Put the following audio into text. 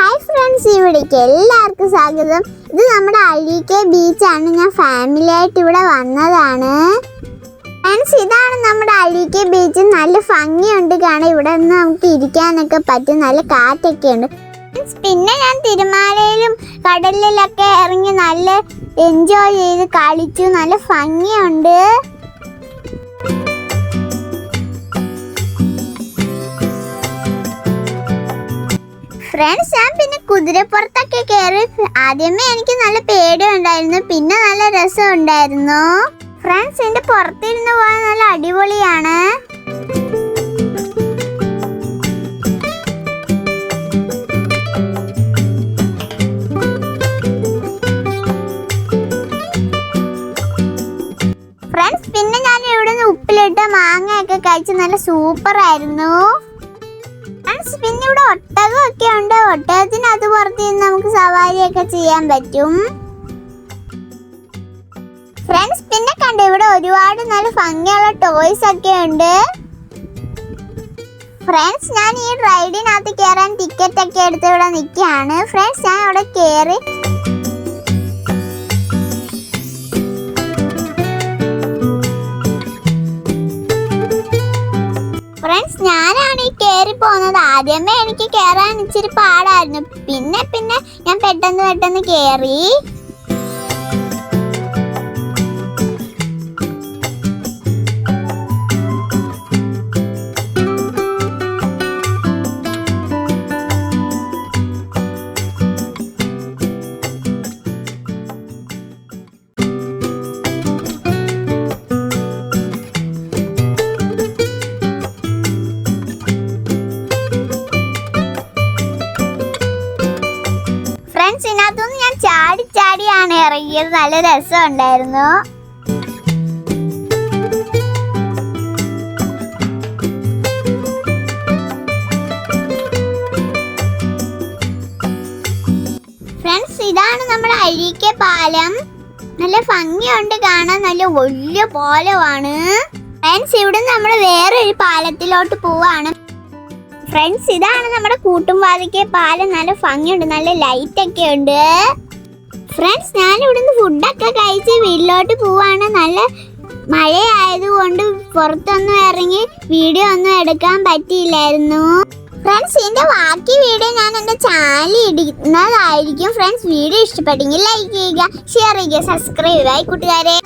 Hi friends ഇവിടേക്ക് എല്ലാവർക്കും സ്വാഗതം. ഇത് നമ്മുടെ അഴീക്കെ ബീച്ചാണ് ഞാൻ ഫാമിലി ആയിട്ട് ഇവിടെ വന്നതാണ്. ഫ്രണ്ട്സ് ഇതാണ് നമ്മുടെ അഴീക്കെ ബീച്ച് നല്ല ഭംഗിയുണ്ട് കാണാൻ. ഇവിടെ നിന്ന് നമുക്ക് ഇരിക്കാനൊക്കെ പറ്റും. നല്ല കാറ്റൊക്കെ ഉണ്ട്. ഫ്രണ്ട്സ് പിന്നെ ഞാൻ തിരുമാലയിലും കടലിലൊക്കെ ഇറങ്ങി നല്ല എൻജോയ് ചെയ്ത് കളിച്ചു. നല്ല ഭംഗിയുണ്ട്. ഫ്രണ്ട്സ് ഞാൻ പിന്നെ കുതിരപ്പുറത്തൊക്കെ കയറി ആദ്യമേ എനിക്ക് നല്ല പേടി ഉണ്ടായിരുന്നു പിന്നെ നല്ല രസം ഉണ്ടായിരുന്നു ഫ്രണ്ട്സ് എന്റെ പുറത്തിരുന്ന് പോകാൻ നല്ല അടിപൊളിയാണ്. ഫ്രണ്ട്സ് പിന്നെ ഞാൻ ഇവിടുന്ന് ഉപ്പിലിട്ട മാങ്ങയൊക്കെ കഴിച്ച് നല്ല സൂപ്പർ ആയിരുന്നു. ഫ്രണ്ട്സ് പിന്നെ ഇവിടെ ഒട്ടകമൊക്കെ ഉണ്ട് അത് പുറത്ത് നിന്ന് നമുക്ക് സവാരിയൊക്കെ ചെയ്യാൻ പറ്റും. ഫ്രണ്ട്സ് പിന്നെ കണ്ടു ഇവിടെ ഒരുപാട് നല്ല ഭംഗിയുള്ള ടോയ്സ് ഒക്കെ ഉണ്ട്. ഫ്രണ്ട്സ് ഞാൻ ഈ റൈഡിനകത്ത് കയറാൻ ടിക്കറ്റ് ഒക്കെ എടുത്ത് ഇവിടെ നിൽക്കുകയാണ്. ഫ്രണ്ട്സ് ഞാൻ അവിടെ കയറി ഫ്രണ്ട്സ് ഞാനാണ് ഈ കയറി പോകുന്നത്. ആദ്യമേ എനിക്ക് കയറാൻ ഇച്ചിരി പാടായിരുന്നു. പിന്നെ പിന്നെ ഞാൻ പെട്ടെന്ന് പെട്ടെന്ന് കയറി ഫ്രണ്ട്സ് ഞാൻ ചാടി ചാടിയാണ് ഇറങ്ങിയത്. നല്ല രസം ഉണ്ടായിരുന്നു ഫ്രണ്ട്സ് ഇതാണ് നമ്മുടെ അഴീക്ക പാലം. നല്ല ഭംഗിയുണ്ട് കാണാൻ. നല്ല വലിയ പാലമാണ്. ഫ്രണ്ട്സ് ഇവിടെ നമ്മൾ വേറൊരു പാലത്തിലോട്ട് പോവാണ്. ഫ്രണ്ട്സ് ഇതാണ് നമ്മുടെ കൂട്ടുംപാതിക്ക് പാലം. നല്ല ഭംഗിയുണ്ട്. നല്ല ലൈറ്റ് ഒക്കെ ഉണ്ട്. ഫ്രണ്ട്സ് ഞാൻ ഇവിടുന്ന് ഫുഡൊക്കെ കഴിച്ച് വീട്ടിലോട്ട് പോവാണ്. നല്ല മഴ ആയതുകൊണ്ട് പുറത്തൊന്നും ഇറങ്ങി വീഡിയോ ഒന്നും എടുക്കാൻ പറ്റിയില്ലായിരുന്നു. ഫ്രണ്ട്സ് ഇതിന്റെ ബാക്കി വീഡിയോ ഞാൻ എന്റെ ചാനലിൽ ഇടുന്നതായിരിക്കും. ഫ്രണ്ട്സ് വീഡിയോ ഇഷ്ടപ്പെട്ടെങ്കിൽ ലൈക്ക് ചെയ്യുക ഷെയർ ചെയ്യുക സബ്സ്ക്രൈബ് ആയി കൂട്ടുകാരെ